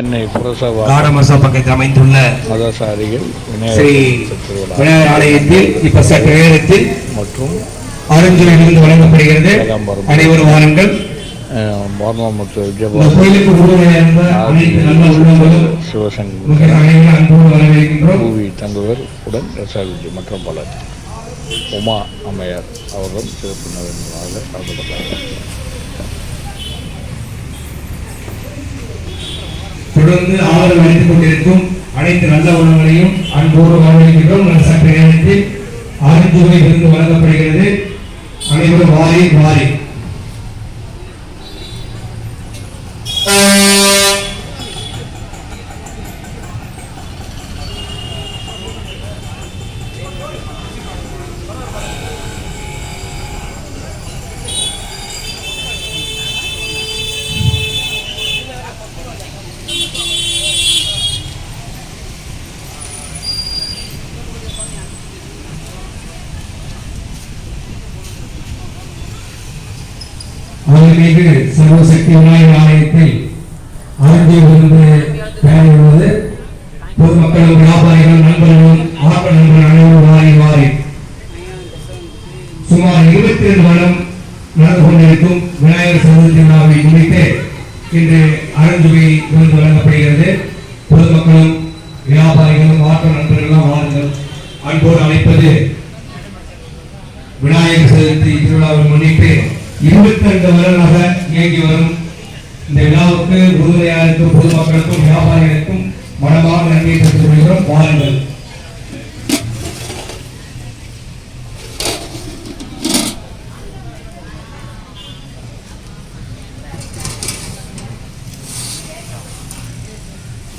சென்னை அமைந்துள்ள மதசாரிகள் ஸ்ரீ விநாயகர் திருவிழா. விநாயகர் ஆலயத்தில் இப்ப சற்று நேரத்தில் மற்றும் அருஞ்சுவையிலிருந்து வழங்கப்படுகிறது. அனைவரும் வாருங்கள். மர்மமுத்து தங்குவர் உடன் மற்றும் பலர். உமா அம்மையார் அவர்களும் சிறப்பு நலன்களாக கலந்து கொண்டார்கள். தொடர்ந்து ஆதரவு அளித்துக் கொண்டிருக்கும் அனைத்து நல்ல உணவுகளையும் அன்போடு வரவேற்கின்றோம். சற்று நேரத்தில் அருந்துவை விருந்து வழங்கப்படுகிறது. அனைவரும் வாரி வாரி. அருள்மிகு சர்வசக்தி விநாயகர் ஆலயத்தில் அருந்தி விருந்து பயணிடுவது பொதுமக்களும் வியாபாரிகள் நண்பர்களும் ஆட்ட நண்பர்கள் அனைவரும் வாரி சுமார் இருபத்தி ரெண்டு வருடம் நடந்து கொண்டிருக்கும் விநாயகர் சதுர்த்தி விழாவை முன்னிட்டு இன்று அருந்துவை விருந்து வழங்கப்படுகிறது. பொதுமக்களும் வியாபாரிகளும் ஆட்ட நண்பர்களும் வாருங்கள். அன்போடு அழைப்பது விநாயகர் சதுர்த்தி திருவிழாவை முன்னிட்டு இருபத்தைந்து ரெண்டு வருடங்களாக இயங்கி வரும் இந்த விழாவுக்கு உறுதுணையாளருக்கும் பொதுமக்களுக்கும் வியாபாரிகளுக்கும் மனமாக நன்றியை தெரிவித்துக் கொள்கிறோம். வாருங்கள்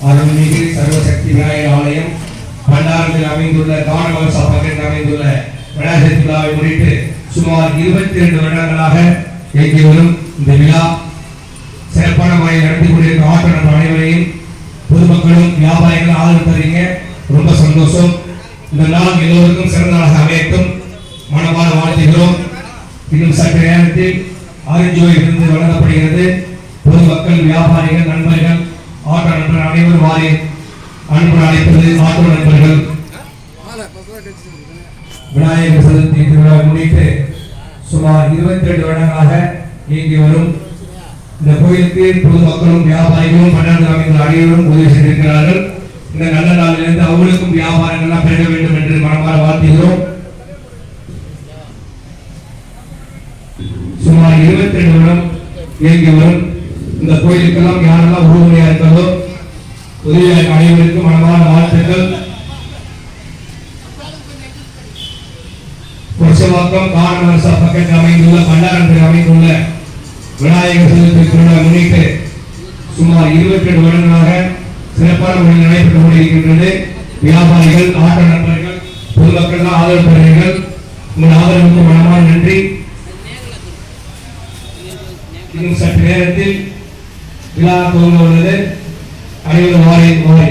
அருள்மிகு சர்வசக்தி விநாயகர் ஆலயம் பண்டாரத்தில் அமைந்துள்ள காணவசா பக்கத்தில் அமைந்துள்ள விநாயகர் விழாவை முடித்து சுமார் இருபத்தி ரெண்டு வருடங்களாக இயங்கி வரும் இந்த விழா சிறப்பான முறையில் நடத்தி கொண்டிருக்கும் ஆட்ட நண்பர் அனைவரையும் பொதுமக்களும் வியாபாரிகளும் ஆதரவு தருவீங்க. ரொம்ப சந்தோஷம். இந்த நாள் எல்லோருக்கும் சிறந்த நாளாக அமையட்டும். மனமான வாழ்த்துகிறோம். இன்னும் சற்று நேரத்தில் ஆரஞ்சோய் விருந்து வழங்கப்படுகிறது. பொதுமக்கள் வியாபாரிகள் நண்பர்கள் ஆட்ட நண்பர்கள் அனைவரும் வாரி அன்பு அழைப்பது ஆட்டோ நண்பர்கள். விநாயகர் சதுர்த்தி திருவிழாவை முன்னிட்டு சுமார் இருபத்தி ரெண்டு வருடங்களாக இயங்கி வரும். இந்த கோயிலுக்கு பொதுமக்களும் வியாபாரிகளும் பன்னெண்டு அமைகள் அனைவரும் உதவி செய்திருக்கிறார்கள். இந்த நல்ல நாளிலிருந்து அவர்களுக்கும் வியாபாரங்கள்லாம் பெருக வேண்டும் என்று மனமாற வாழ்த்துகிறோம். சுமார் இருபத்தி ரெண்டு வருடம் இயங்கி வரும். இந்த கோயிலுக்கெல்லாம் யாரெல்லாம் உறுதுணையாக இருக்கிறதோ புருஷவாக்கம் காரணவரசா பக்கத்தில் அமைந்துள்ள பண்டாரத்தில் அமைந்துள்ள விநாயகர் சதுர்த்தி திருவிழா முன்னிட்டு சுமார் இருபத்தி எட்டு வருடங்களாக சிறப்பான முறையில் நடைபெற்று கொண்டிருக்கின்றது. வியாபாரிகள் ஆட்ட நண்பர்கள் பொதுமக்கள் ஆதரவு பெறுவீர்கள் உங்கள் ஆதரவுக்கு மனமான நன்றி. இன்னும் சற்று நேரத்தில் விழா துவங்க உள்ளது. அனைவரும் வாரி வாரி.